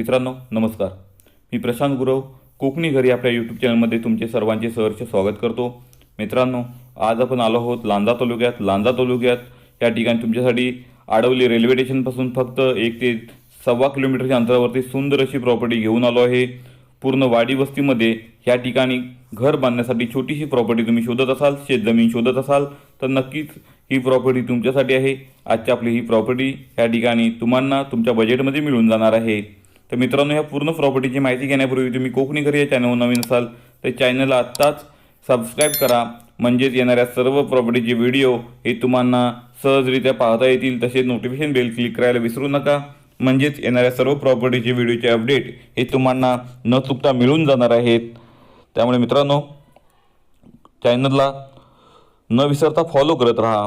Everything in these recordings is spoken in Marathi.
मित्रांनो नमस्कार. मी प्रशांत गुरव कोकणी घरी आपल्या यूट्यूब चॅनलमध्ये तुमचे सर्वांचे सहर्ष स्वागत करतो. मित्रांनो आज आपण आलो आहोत लांजा तालुक्यात. लांजा तालुक्यात या ठिकाणी तुमच्यासाठी आडवली रेल्वे स्टेशनपासून फक्त एक ते सव्वा किलोमीटरच्या अंतरावरती सुंदर अशी प्रॉपर्टी घेऊन आलो आहे. पूर्ण वाडी वस्तीमध्ये या ठिकाणी घर बांधण्यासाठी छोटीशी प्रॉपर्टी तुम्ही शोधत असाल शेतजमीन शोधत असाल तर नक्कीच ही प्रॉपर्टी तुमच्यासाठी आहे. आजची आपली ही प्रॉपर्टी या ठिकाणी तुम्हाला तुमच्या बजेटमध्ये मिळून जाणार आहे. तर मित्रांनो ह्या पूर्ण प्रॉपर्टीची माहिती घेण्यापूर्वी तुम्ही कोकणी घरी या चॅनल नवीन असाल तर चॅनलला आत्ताच सबस्क्राईब करा. म्हणजेच येणाऱ्या सर्व प्रॉपर्टीचे व्हिडिओ हे तुम्हाला सहजरित्या पाहता येतील. तसेच नोटिफिकेशन बेल क्लिक करायला विसरू नका. म्हणजेच येणाऱ्या सर्व प्रॉपर्टीचे व्हिडिओचे अपडेट हे तुम्हाला न चुकता मिळून जाणार आहेत. त्यामुळे मित्रांनो चॅनलला न विसरता फॉलो करत राहा.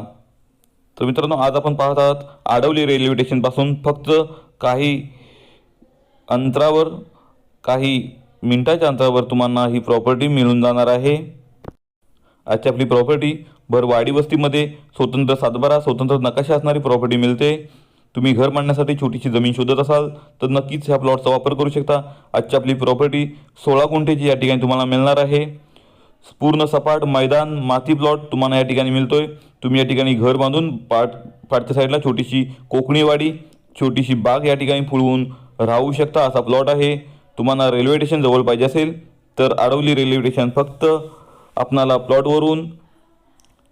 तर मित्रांनो आज आपण पाहत आहात आडवली रेल्वे स्टेशनपासून फक्त काही अंतरावर काही मिनटाच्या अंतरावर तुम्हाला ही प्रॉपर्टी मिळून जाणार आहे. आजची आपली प्रॉपर्टी भर वाडी वस्तीमध्ये स्वतंत्र सातबारा स्वतंत्र नकाशा असणारी प्रॉपर्टी मिळते. तुम्ही घर बांधण्यासाठी छोटीशी जमीन शोधत असाल तर नक्कीच ह्या प्लॉटचा वापर करू शकता. आजची आपली प्रॉपर्टी सोळा गुंठेची या ठिकाणी तुम्हाला मिळणार आहे. पूर्ण सपाट मैदान माती प्लॉट तुम्हाला या ठिकाणी मिळतोय. तुम्ही या ठिकाणी घर बांधून पाट पाठच्या साईडला छोटीशी कोकणीवाडी छोटीशी बाग या ठिकाणी फुलवून राहू शकता. असा प्लॉट आहे. तुम्हाला रेल्वे स्टेशन जवळ पाहिजे असेल तर आडवली रेल्वे स्टेशन फक्त आपणाला प्लॉटवरून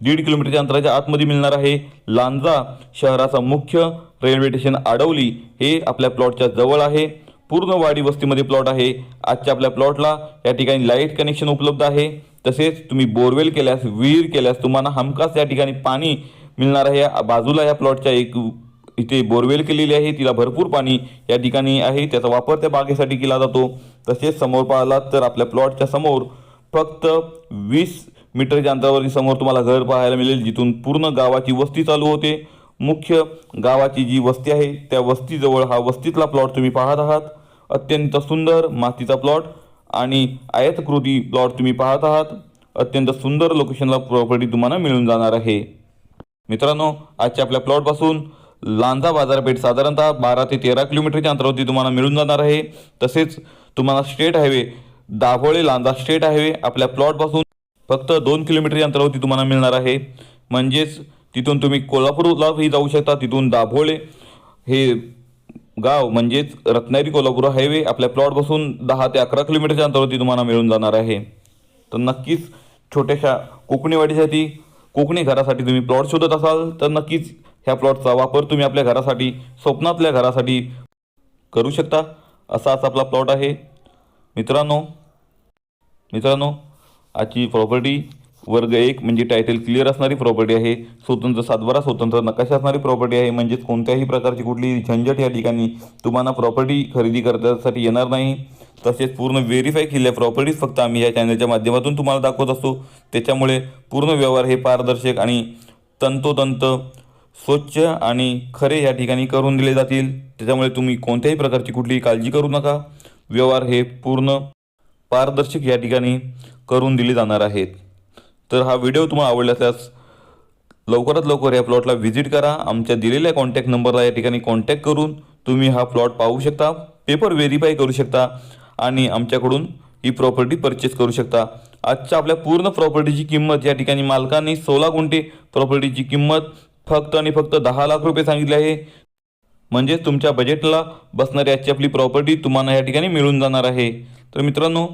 दीड किलोमीटरच्या अंतराच्या आतमध्ये मिळणार आहे. लांजा शहराचा मुख्य रेल्वे स्टेशन आडवली हे आपल्या प्लॉटच्या जवळ आहे. पूर्ण वाडी वस्तीमध्ये प्लॉट आहे. आजच्या आपल्या प्लॉटला या ठिकाणी लाइट कनेक्शन उपलब्ध आहे. तसेच तुम्ही बोरवेल केल्यास विहीर केल्यास तुम्हाला हमखास या ठिकाणी पाणी मिळणार आहे. या बाजूला या प्लॉटच्या एक इथे बोरवेल केलेली आहे तिला भरपूर पाणी या ठिकाणी आहे त्याचा वापर त्या बागेसाठी केला जातो. तसेच समोर पाहिलात तर आपल्या प्लॉटच्या समोर फक्त वीस मीटरच्या अंतरावरती समोर तुम्हाला घर पाहायला मिळेल जिथून पूर्ण गावाची वस्ती चालू होते. मुख्य गावाची जी वस्ती आहे त्या वस्तीजवळ हा वस्तीतला प्लॉट तुम्ही पाहत आहात. अत्यंत सुंदर मातीचा प्लॉट आणि आयतकृती प्लॉट तुम्ही पाहत आहात. अत्यंत सुंदर लोकेशनला प्रॉपर्टी तुम्हाला मिळून जाणार आहे. मित्रांनो आजच्या आपल्या प्लॉटपासून लांजा बाजारपेठ साधारणतः बारा ते तेरा किलोमीटरच्या अंतरावरती तुम्हाला मिळून जाणार आहे. तसेच तुम्हाला state highway Dabhole Lanja state highway आपल्या प्लॉटपासून फक्त दोन किलोमीटरच्या अंतरावरती तुम्हाला मिळणार आहे. म्हणजेच तिथून तुम्ही कोल्हापूरलाही जाऊ शकता तिथून दाभोळे हे गाव म्हणजेच रत्नागिरी कोल्हापूर हायवे आपल्या प्लॉटपासून दहा ते अकरा किलोमीटरच्या अंतरावरती तुम्हाला मिळून जाणार आहे. तर नक्कीच छोट्याशा कोकणीवाडीसाठी कोकणी घरासाठी तुम्ही प्लॉट शोधत असाल तर नक्कीच ह्या प्लॉटचा वापर तुम्ही आपल्या घरासाठी स्वप्नातल्या घरासाठी करू शकता. असा असा आपला प्लॉट आहे. मित्रांनो मित्रांनो आजची प्रॉपर्टी वर्ग एक म्हणजे टायटल क्लिअर असणारी प्रॉपर्टी आहे. स्वतंत्र सातबारा स्वतंत्र नकाशा असणारी प्रॉपर्टी आहे. म्हणजेच कोणत्याही प्रकारची कुठलीही झंझट या ठिकाणी तुम्हाला प्रॉपर्टी खरेदी करण्यासाठी येणार नाही. तसेच पूर्ण व्हेरीफाय केलेल्या प्रॉपर्टीज फक्त आम्ही या चॅनलच्या माध्यमातून तुम्हाला दाखवत असतो. त्याच्यामुळे पूर्ण व्यवहार हे पारदर्शक आणि तंतोतंत स्वच्छ आणि खरे या ठिकाणी करून दिले जातील. त्याच्यामुळे तुम्ही कोणत्याही प्रकारची कुठलीही काळजी करू नका. व्यवहार हे पूर्ण पारदर्शक या ठिकाणी करून दिले जाणार आहेत. तर हा व्हिडिओ तुम्हाला आवडला असल्यास लवकरात लवकर या प्लॉटला व्हिजिट करा. आमच्या दिलेल्या कॉन्टॅक्ट नंबरला या ठिकाणी कॉन्टॅक्ट करून तुम्ही हा प्लॉट पाहू शकता. पेपर व्हेरीफाय करू शकता आणि आमच्याकडून ही प्रॉपर्टी परचेस करू शकता. आजच्या आपल्या पूर्ण प्रॉपर्टीची किंमत या ठिकाणी मालकाने सोळा गुंठे प्रॉपर्टीची किंमत फक्त आणि फक्त दहा लाख रुपये सांगितले आहे. म्हणजेच तुमच्या बजेटला बसणारी आजची आपली प्रॉपर्टी तुम्हाला या ठिकाणी मिळून जाणार आहे. तर मित्रांनो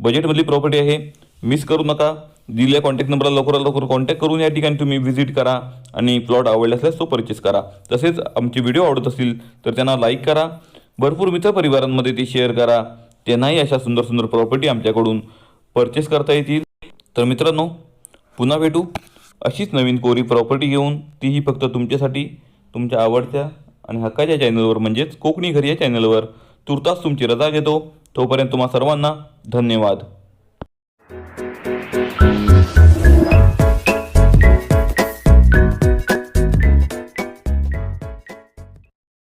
बजेटमधली प्रॉपर्टी आहे. मिस करू नका. दिलेल्या कॉन्टॅक्ट नंबरला लवकरात लवकर कॉन्टॅक्ट करून या ठिकाणी तुम्ही व्हिजिट करा आणि प्लॉट आवडला असल्यास तो परचेस करा. तसेच आमचे व्हिडिओ आवडत असतील तर त्यांना लाईक करा. भरपूर मित्रपरिवारांमध्ये ते शेअर करा. त्यांनाही अशा सुंदर सुंदर प्रॉपर्टी आमच्याकडून परचेस करता येतील. तर मित्रांनो पुन्हा भेटू. अशीच नवीन कोरी प्रॉपर्टी घेऊन तीही फक्त तुमच्यासाठी तुमच्या आवडत्या आणि हक्काच्या चॅनलवर म्हणजेच कोकणी घरी या चॅनलवर तुर्तास तुमची रजा घेतो. तोपर्यंत तुम्हा सर्वांना धन्यवाद.